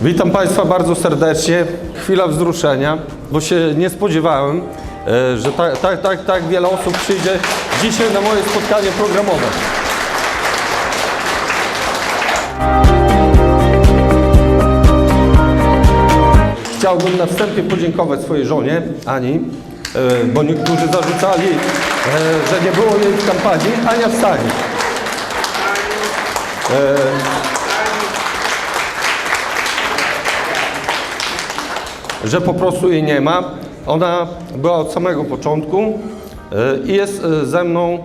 Witam Państwa bardzo serdecznie. Chwila wzruszenia, bo się nie spodziewałem, e, że tak, tak, tak, tak wiele osób przyjdzie dzisiaj na moje spotkanie programowe. Chciałbym na wstępie podziękować swojej żonie, Ani, e, bo niektórzy zarzucali, e, że nie było jej w kampanii. Ania wstanie. Że po prostu jej nie ma. Ona była od samego początku e, i jest e, ze mną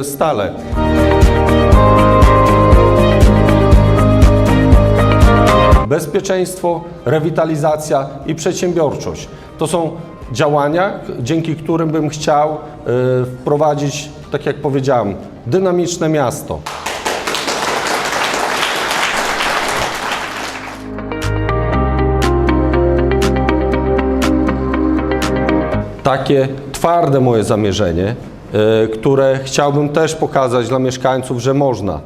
e, stale. Bezpieczeństwo, rewitalizacja i przedsiębiorczość to są działania, dzięki którym bym chciał wprowadzić, tak jak powiedziałem, dynamiczne miasto. Takie twarde moje zamierzenie, e, które chciałbym też pokazać dla mieszkańców, że można.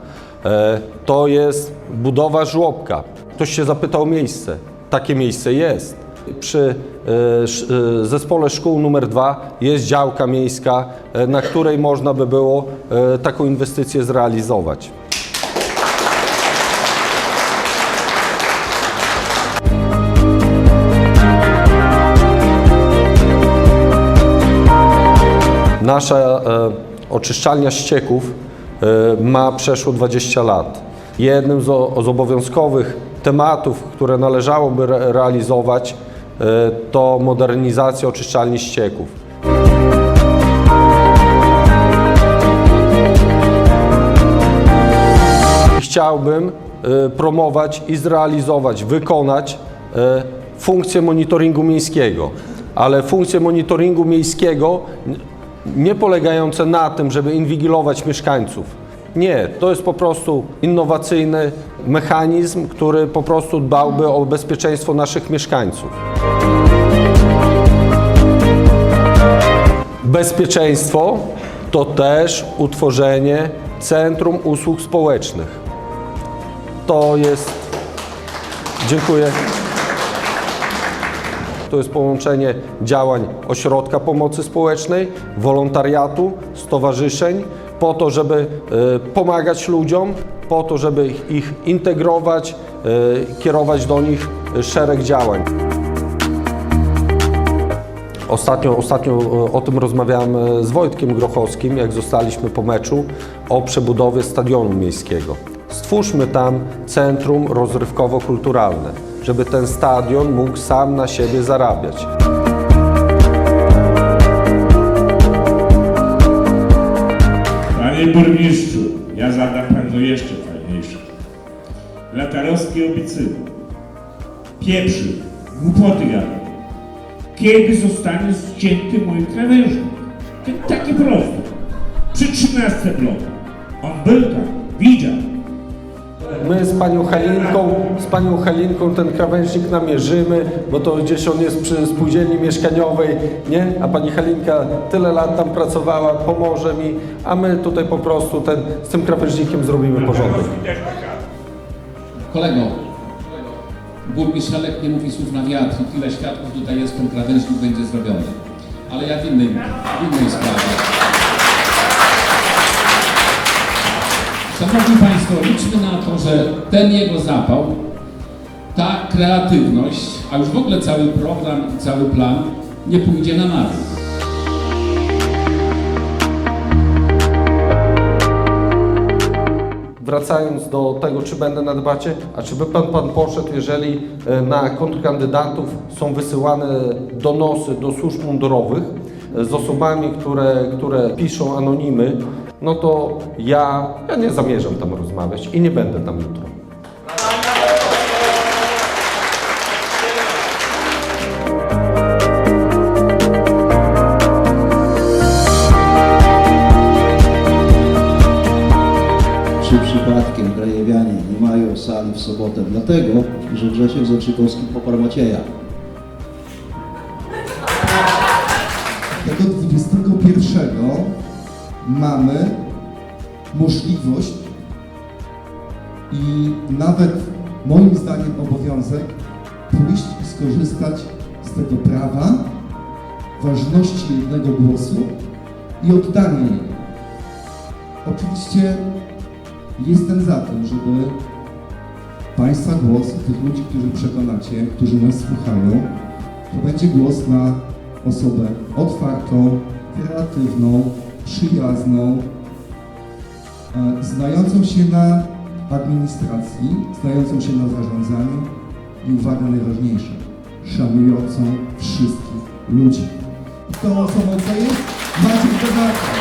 E, To jest budowa żłobka. Ktoś się zapytał o miejsce. Takie miejsce jest. Przy e, zespole szkół numer dwa jest działka miejska, na której można by było taką inwestycję zrealizować. Nasza e, oczyszczalnia ścieków e, ma przeszło 20 lat. Jednym z, z obowiązkowych tematów, które należałoby re, realizować, e, to modernizacja oczyszczalni ścieków. Chciałbym promować i zrealizować, wykonać funkcję monitoringu miejskiego, ale funkcję monitoringu miejskiego nie polegające na tym, żeby inwigilować mieszkańców. Nie, to jest po prostu innowacyjny mechanizm, który po prostu dbałby o bezpieczeństwo naszych mieszkańców. Bezpieczeństwo to też utworzenie Centrum Usług Społecznych. To jest. Dziękuję. To jest połączenie działań ośrodka pomocy społecznej, wolontariatu, stowarzyszeń, po to, żeby e, pomagać ludziom, po to, żeby ich- integrować, e, kierować do nich szereg działań. Ostatnio, ostatnio e, o tym rozmawiałem z Wojtkiem Grochowskim, jak zostaliśmy po meczu, o przebudowie stadionu miejskiego. Stwórzmy tam centrum rozrywkowo-kulturalne, żeby ten stadion mógł sam na siebie zarabiać. Panie burmistrzu, ja zadam panu jeszcze fajniejsze. Latarowskie obiecyny. Pieprzy, głupoty gada. Kiedy zostanie ścięty mój krawężnik? To takie proste. Przy 13 bloku. On był tam, widział. My z panią Halinką, z panią Halinką ten krawężnik namierzymy, bo to gdzieś on jest przy spółdzielni mieszkaniowej, nie? A pani Halinka tyle lat tam pracowała, pomoże mi, a my tutaj po prostu ten, z tym krawężnikiem zrobimy porządek. Kolego, burmistrz Helek nie mówi słów na wiatr i tyle świadków tutaj jest, ten krawężnik będzie zrobiony. Ale ja w innej, w innej sprawie. Szanowni Państwo, liczmy na to, że ten jego zapał, ta kreatywność, a już w ogóle cały program cały plan nie pójdzie na marne. Wracając do tego, czy będę na debacie, a czy by pan, pan poszedł, jeżeli e, na kontrkandydatów są wysyłane donosy do służb mundurowych e, z osobami, które, które piszą anonimy, no to ja, ja nie zamierzam tam rozmawiać i nie będę tam jutro. Czy przypadkiem Grajewianie nie mają sali w sobotę? Dlatego, że Grzesiek Zorczykowski poparł Macieja. Tego 21 mamy możliwość i nawet moim zdaniem obowiązek pójść i skorzystać z tego prawa, ważności jednego głosu i oddanie jego. Oczywiście jestem za tym, żeby Państwa głos, tych ludzi, którzy przekonacie, którzy nas słuchają, to będzie głos na osobę otwartą, kreatywną, przyjazną, e, znającą się na administracji, znającą się na zarządzaniu i uwaga najważniejsza, szanującą wszystkich ludzi. Tą osobą co jest? Maciek Bogaty.